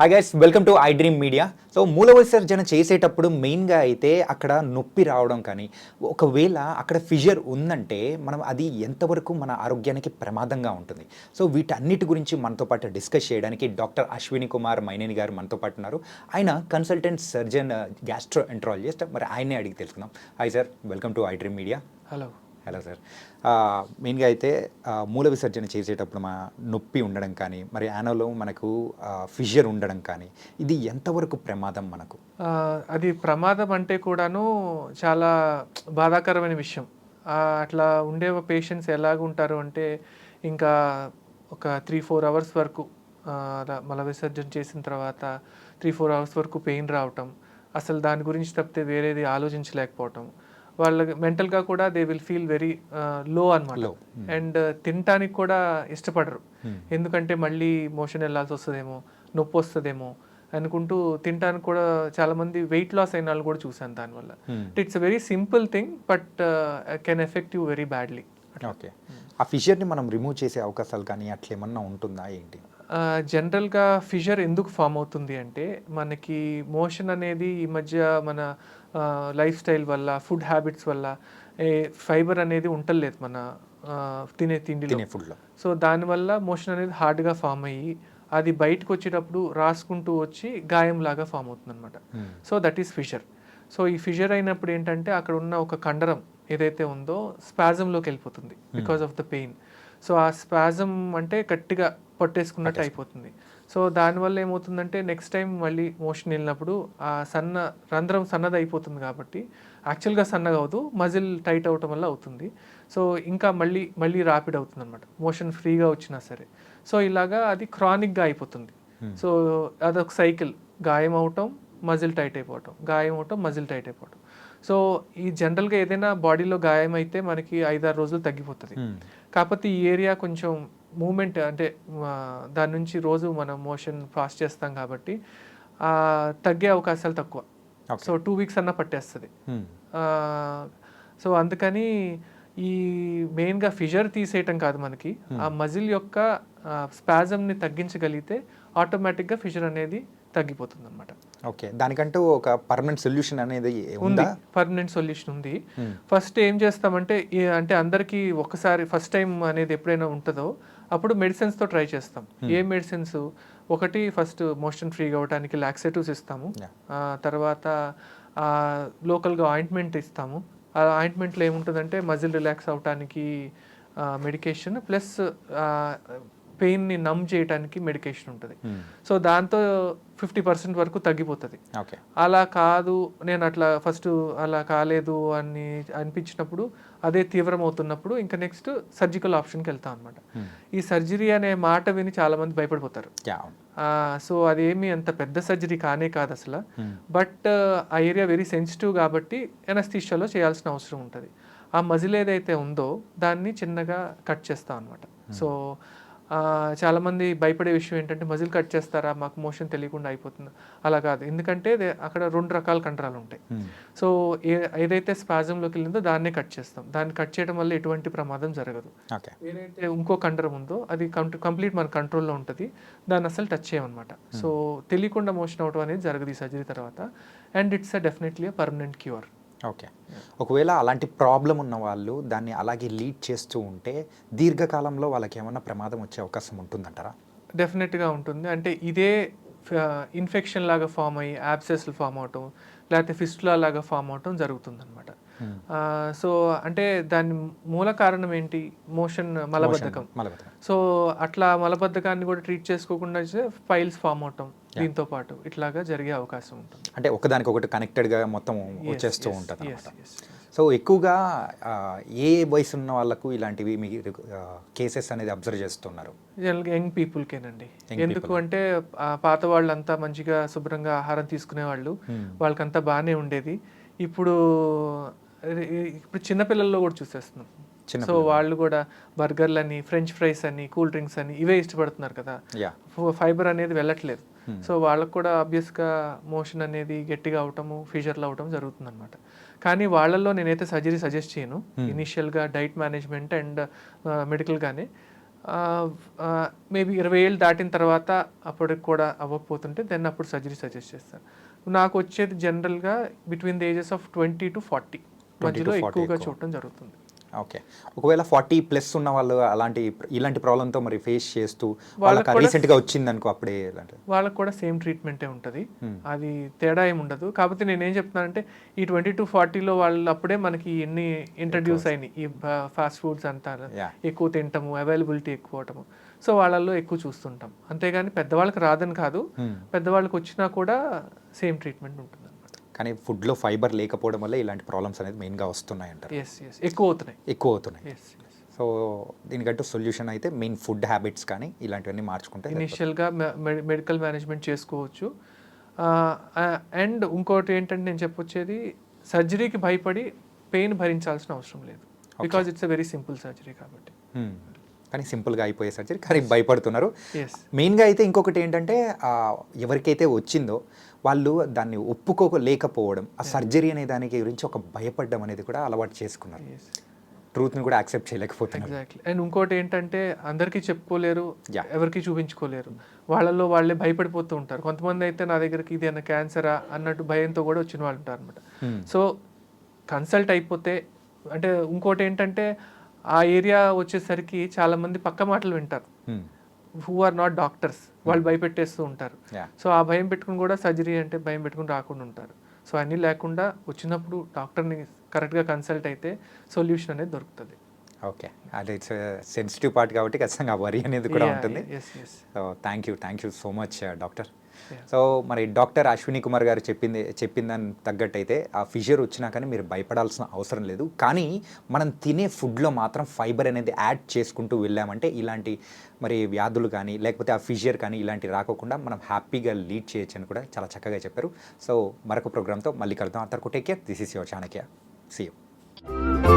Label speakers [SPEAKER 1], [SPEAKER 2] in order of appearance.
[SPEAKER 1] Hi guys welcome to I dream media so మూల విసర్జన చేసేటప్పుడు మెయిన్గా అయితే అక్కడ నొప్పి రావడం కానీ ఒకవేళ అక్కడ ఫిజర్ ఉందంటే మనం అది ఎంతవరకు మన ఆరోగ్యానికి ప్రమాదంగా ఉంటుంది. సో వీటన్నిటి గురించి మనతో పాటు డిస్కస్ చేయడానికి డాక్టర్ అశ్విని కుమార్ మైనేని గారు మనతో పాటు ఉన్నారు. ఆయన కన్సల్టెంట్ సర్జన్ గ్యాస్ట్రో ఎంట్రాలజిస్ట్ మరి ఆయనే అడిగి తెలుసుకుందాం. Hi sir welcome to I dream media
[SPEAKER 2] hello
[SPEAKER 1] hello sir. మెయిన్గా అయితే మూల విసర్జన చేసేటప్పుడు మా నొప్పి ఉండడం కానీ మరి యానోలో మనకు ఫిషర్ ఉండడం కానీ ఇది ఎంతవరకు ప్రమాదం మనకు?
[SPEAKER 2] అది ప్రమాదం అంటే కూడాను చాలా బాధాకరమైన విషయం. అట్లా ఉండే పేషెంట్స్ ఎలాగుంటారు అంటే ఇంకా ఒక త్రీ ఫోర్ అవర్స్ వరకు అలా మల విసర్జన చేసిన తర్వాత త్రీ ఫోర్ అవర్స్ వరకు పెయిన్ రావటం అసలు దాని గురించి తప్పితే వేరేది ఆలోచించలేకపోవటం వాళ్ళకి మెంటల్గా కూడా they will feel very low అనమాట. అండ్ తినటానికి కూడా ఇష్టపడరు. ఎందుకంటే మళ్ళీ మోషన్ వెళ్ళాల్సి వస్తుందేమో నొప్పి వస్తుందేమో అనుకుంటూ తినడానికి కూడా చాలా మంది వెయిట్ లాస్ అయిన వాళ్ళు కూడా చూసాను దానివల్ల. It's very simple thing but can affect you very badly
[SPEAKER 1] okay ఆ ఫిషర్ని మనం రిమూవ్ చేసే అవకాశాలు కానీ అట్లా ఏమన్నా ఉంటుందా ఏంటి?
[SPEAKER 2] జనరల్గా ఫిషర్ ఎందుకు ఫామ్ అవుతుంది అంటే మనకి మోషన్ అనేది ఈ మధ్య మన లైఫ్ స్టైల్ వల్ల ఫుడ్ హ్యాబిట్స్ వల్ల ఫైబర్ అనేది ఉంటలేదు మన తినే తిండిలో.
[SPEAKER 1] ఫుడ్లో.
[SPEAKER 2] సో దానివల్ల మోషన్ అనేది హార్డ్గా ఫామ్ అయ్యి అది బయటకు వచ్చేటప్పుడు రాసుకుంటూ వచ్చి గాయంలాగా ఫామ్ అవుతుంది అనమాట so that is fissure. So ఈ ఫిషర్ అయినప్పుడు ఏంటంటే అక్కడ ఉన్న ఒక కండరం ఏదైతే ఉందో స్పాజంలోకి వెళ్ళిపోతుంది because of the pain. So ఆ స్పాజం అంటే గట్టిగా పట్టేసుకున్నట్టు అయిపోతుంది. సో దానివల్ల ఏమవుతుందంటే నెక్స్ట్ టైం మళ్ళీ మోషన్ వెళ్ళినప్పుడు ఆ సన్న రంధ్రం సన్నది అయిపోతుంది కాబట్టి యాక్చువల్గా సన్నగా అవుతూ మజిల్ టైట్ అవటం వల్ల అవుతుంది. సో ఇంకా మళ్ళీ మళ్ళీ ర్యాపిడ్ అవుతుంది అనమాట మోషన్ ఫ్రీగా వచ్చినా సరే. సో ఇలాగా అది క్రానిక్గా అయిపోతుంది. సో అదొక సైకిల్ గాయం అవటం మజిల్ టైట్ అయిపోవటం. గాయం అవటం మజిల్ టైట్ అయిపోవటం. సో ఈ జనరల్గా ఏదైనా బాడీలో గాయం అయితే మనకి ఐదారు రోజులు తగ్గిపోతుంది. కాకపోతే ఈ ఏరియా కొంచెం మూమెంట్ అంటే దాని నుంచి రోజు మనం మోషన్ ఫాస్ట్ చేస్తాం కాబట్టి తగ్గే అవకాశాలు తక్కువ. సో టూ వీక్స్ అన్నా పట్టేస్తుంది. సో అందుకని ఈ మెయిన్గా ఫిజర్ తీసేయటం కాదు మనకి. ఆ మజిల్ యొక్క స్పాజంని తగ్గించగలిగితే ఆటోమేటిక్గా ఫిజర్ అనేది తగ్గిపోతుంది అనమాట
[SPEAKER 1] ఓకే. దానికంటూ ఒక పర్మనెంట్ సొల్యూషన్ అనేది
[SPEAKER 2] ఉంది? పర్మనెంట్ సొల్యూషన్ ఉంది.
[SPEAKER 1] Hmm.
[SPEAKER 2] ఫస్ట్ ఏం చేస్తామంటే అంటే అందరికీ ఒకసారి ఫస్ట్ టైం అనేది ఎప్పుడైనా ఉంటుందో అప్పుడు మెడిసిన్స్తో ట్రై చేస్తాం. ఏ మెడిసిన్స్? ఒకటి ఫస్ట్ మోషన్ ఫ్రీగా అవ్వడానికి లాక్సేటివ్స్ ఇస్తాము. తర్వాత లోకల్గా ఆయింట్మెంట్ ఇస్తాము. ఆ ఆయింట్మెంట్లో ఏముంటుందంటే మజిల్ రిలాక్స్ అవడానికి మెడికేషన్ ప్లస్ పెయిన్ని నమ్ చేయడానికి మెడికేషన్ ఉంటుంది.
[SPEAKER 1] Hmm.
[SPEAKER 2] సో దాంతో ఫిఫ్టీ పర్సెంట్ వరకు తగ్గిపోతుంది. అలా కాదు నేను అట్లా ఫస్ట్ అలా కాలేదు అని అనిపించినప్పుడు అదే తీవ్రం అవుతున్నప్పుడు ఇంకా నెక్స్ట్ సర్జికల్ ఆప్షన్కి వెళ్తాం అనమాట ఈ సర్జరీ అనే మాట విని చాలా మంది భయపడిపోతారు. సో అదేమి అంత పెద్ద సర్జరీ కానే కాదు అసలు. బట్ ఆ ఏరియా వెరీ సెన్సిటివ్ కాబట్టి ఎనస్థీషియాలో చేయాల్సిన అవసరం ఉంటుంది. ఆ మజిల్ ఏదైతే ఉందో దాన్ని చిన్నగా కట్ చేస్తాం అనమాట సో ఆ, చాలా మంది భయపడే విషయం ఏంటంటే మజిల్ కట్ చేస్తారా? మాకు మోషన్ తెలియకుండా అయిపోతుంది. అలా కాదు. ఎందుకంటే అక్కడ రెండు రకాల కండరాలు ఉంటాయి. సో ఏదైతే స్పాజంలోకి వెళ్ళిందో దాన్నే కట్ చేస్తాం. దాన్ని కట్ చేయడం వల్ల ఎటువంటి ప్రమాదం జరగదు. ఏదైతే ఇంకో కండరం ఉందో అది కంప్లీట్ మన కంట్రోల్లో ఉంటుంది. దాన్ని అసలు టచ్ చేయమన్నమాట. సో తెలియకుండా మోషన్ అవడం అనేది జరగదు ఈ సర్జరీ తర్వాత. And it's uh definitely permanent cure.
[SPEAKER 1] Okay. ఒకవేళ అలాంటి ప్రాబ్లం ఉన్న వాళ్ళు దాన్ని అలాగే లీడ్ చేస్తూ ఉంటే దీర్ఘకాలంలో వాళ్ళకి ఏమన్నా ప్రమాదం వచ్చే అవకాశం ఉంటుందంటారా?
[SPEAKER 2] డెఫినెట్గా ఉంటుంది. అంటే ఇదే ఇన్ఫెక్షన్ లాగా ఫామ్ అయ్యి యాబ్సెస్లు ఫామ్ అవటం లేకపోతే ఫిస్టులా లాగా ఫామ్ అవటం జరుగుతుంది అనమాట సో అంటే దాని మూల కారణం ఏంటి? మోషన్ మలబద్ధకం.
[SPEAKER 1] మలబద్ధకం.
[SPEAKER 2] సో అట్లా మలబద్ధకాన్ని కూడా ట్రీట్ చేసుకోకుండా ఫైల్స్ ఫామ్ అవటం. దీంతో పాటు ఇట్లాగా జరిగే అవకాశం ఉంటుంది.
[SPEAKER 1] అంటే ఒకదానికి ఒకటి కనెక్టెడ్గా మొత్తం వచ్చేస్తూ ఉంటుంది అనమాట. సో ఎక్కువగా ఏ వయసు ఉన్న వాళ్ళకు ఇలాంటివి మీరు కేసెస్ అనేది అబ్జర్వ్ చేస్తున్నారు?
[SPEAKER 2] జనరల్గా యంగ్ పీపుల్కేనండి. ఎందుకు అంటే పాత వాళ్ళంతా మంచిగా శుభ్రంగా ఆహారం తీసుకునే వాళ్ళు. వాళ్ళకంతా బాగానే ఉండేది. ఇప్పుడు ఇప్పుడు చిన్నపిల్లల్లో కూడా చూసేస్తున్నాం. సో వాళ్ళు కూడా బర్గర్లని ఫ్రెంచ్ ఫ్రైస్ అని కూల్ డ్రింక్స్ అని ఇవే ఇష్టపడుతున్నారు కదా.
[SPEAKER 1] యా
[SPEAKER 2] ఫైబర్ అనేది వెళ్ళట్లేదు. సో వాళ్ళకు కూడా ఆబ్వియస్గా మోషన్ అనేది గట్టిగా అవటము ఫీజర్లు అవటం జరుగుతుంది అనమాట కానీ వాళ్ళల్లో నేనైతే సర్జరీ సజెస్ట్ చేయను. ఇనిషియల్గా డైట్ మేనేజ్మెంట్ అండ్ మెడికల్గానే మేబీ ఇరవై ఏళ్ళు దాటిన తర్వాత అప్పటికి కూడా అవ్వకపోతుంటే దెన్ అప్పుడు సర్జరీ సజెస్ట్ చేస్తాను నాకు వచ్చేది జనరల్గా between the ages of twenty to forty మధ్యలో
[SPEAKER 1] 40
[SPEAKER 2] ఎక్కువగా
[SPEAKER 1] ఎక్కువ.
[SPEAKER 2] చూడటం జరుగుతుంది.
[SPEAKER 1] ఓకే. ఒకవేళ ఫార్టీ ప్లస్ ఉన్న వాళ్ళు అలాంటి ఇలాంటి ప్రాబ్లంతో మరి ఫేస్ చేస్తూ
[SPEAKER 2] వాళ్ళకి
[SPEAKER 1] రీసెంట్గా వచ్చింది అనుకో అప్పుడే
[SPEAKER 2] వాళ్ళకి కూడా సేమ్ ట్రీట్మెంటే ఉంటుంది. అది తేడా ఏమి ఉండదు. కాకపోతే నేను ఏం చెప్తున్నానంటే ఈ ట్వంటీ టు ఫార్టీలో వాళ్ళు అప్పుడే మనకి ఎన్ని ఇంట్రడ్యూస్ అయినాయి. ఈ ఫాస్ట్ ఫుడ్స్ అంటారు
[SPEAKER 1] Yeah.
[SPEAKER 2] ఎక్కువ తింటాము అవైలబిలిటీ ఎక్కువ అవటము సో వాళ్ళల్లో ఎక్కువ చూస్తుంటాం. అంతేగాని పెద్దవాళ్ళకి రాదని కాదు. పెద్దవాళ్ళకి వచ్చినా కూడా సేమ్ ట్రీట్మెంట్ ఉంటుంది
[SPEAKER 1] కానీ ఫుడ్లో ఫైబర్ లేకపోవడం వల్ల ఇలాంటి ప్రాబ్లమ్స్ అనేది మెయిన్గా వస్తున్నాయి అంటారు
[SPEAKER 2] ఎక్కువ అవుతున్నాయి.
[SPEAKER 1] ఎక్కువ అవుతున్నాయి. సో దీనికంటూ సొల్యూషన్ అయితే మెయిన్ ఫుడ్ హ్యాబిట్స్ కానీ ఇలాంటివన్నీ మార్చుకుంటే.
[SPEAKER 2] ఇనిషియల్గా మెడికల్ మేనేజ్మెంట్ చేసుకోవచ్చు. అండ్ ఇంకోటి ఏంటంటే నేను చెప్పొచ్చేది సర్జరీకి భయపడి పెయిన్ భరించాల్సిన అవసరం లేదు. Because it's a very simple surgery కాబట్టి.
[SPEAKER 1] Hmm. కానీ సింపుల్గా అయిపోయే సర్జరీ కానీ భయపడుతున్నారు. మెయిన్గా అయితే ఇంకొకటి ఏంటంటే ఎవరికైతే వచ్చిందో వాళ్ళు దాన్ని ఒప్పుకోలేకపోవడం ఆ సర్జరీ అనే దానికి గురించి ఒక భయపడడం అనేది కూడా అలవాటు చేసుకున్నారు. ట్రూత్ని కూడా యాక్సెప్ట్ చేయలేకపోతున్నారు.
[SPEAKER 2] ఎగ్జాక్ట్లీ అండ్ ఇంకోటి ఏంటంటే అందరికీ చెప్పుకోలేరు. ఎవరికి చూపించుకోలేరు. వాళ్ళల్లో వాళ్ళే భయపడిపోతూ ఉంటారు. కొంతమంది అయితే నా దగ్గరికి ఇది అన్న క్యాన్సరా అన్నట్టు భయంతో కూడా వచ్చిన వాళ్ళు ఉంటారు అనమాట
[SPEAKER 1] Hmm.
[SPEAKER 2] సో కన్సల్ట్ అయిపోతే అంటే ఇంకోటి ఏంటంటే ఆ ఏరియా వచ్చేసరికి చాలా మంది పక్క మాటలు వింటారు.
[SPEAKER 1] Hmm.
[SPEAKER 2] Who are not doctors వాళ్ళు భయపెట్టేస్తూ ఉంటారు. సో ఆ భయం పెట్టుకుని కూడా సర్జరీ అంటే భయం పెట్టుకుని రాకుండా ఉంటారు. సో అన్నీ లేకుండా వచ్చినప్పుడు డాక్టర్ని కరెక్ట్గా కన్సల్ట్ అయితే సొల్యూషన్ అనేది దొరుకుతుంది.
[SPEAKER 1] ఓకే అది ఇట్స్ సెన్సిటివ్ పార్ట్ కాబట్టి ఖచ్చితంగా వరి అనేది కూడా ఉంటుంది. So thank you thank you so much doctor. So మరి డాక్టర్ అశ్విని కుమార్ గారు చెప్పింది చెప్పిందని తగ్గట్టయితే ఆ ఫిషర్ వచ్చినా కానీ మీరు భయపడాల్సిన అవసరం లేదు. కానీ మనం తినే ఫుడ్లో మాత్రం ఫైబర్ అనేది యాడ్ చేసుకుంటూ వెళ్ళామంటే ఇలాంటి మరి వ్యాధులు కానీ లేకపోతే ఆ ఫిషర్ కానీ ఇలాంటి రాకోకుండా మనం హ్యాపీగా లీడ్ చేయొచ్చు అని కూడా చాలా చక్కగా చెప్పారు. సో మరొక ప్రోగ్రామ్తో మళ్ళీ కలుద్దాం. అంతవరకు take care. This is your Chanakya. See you.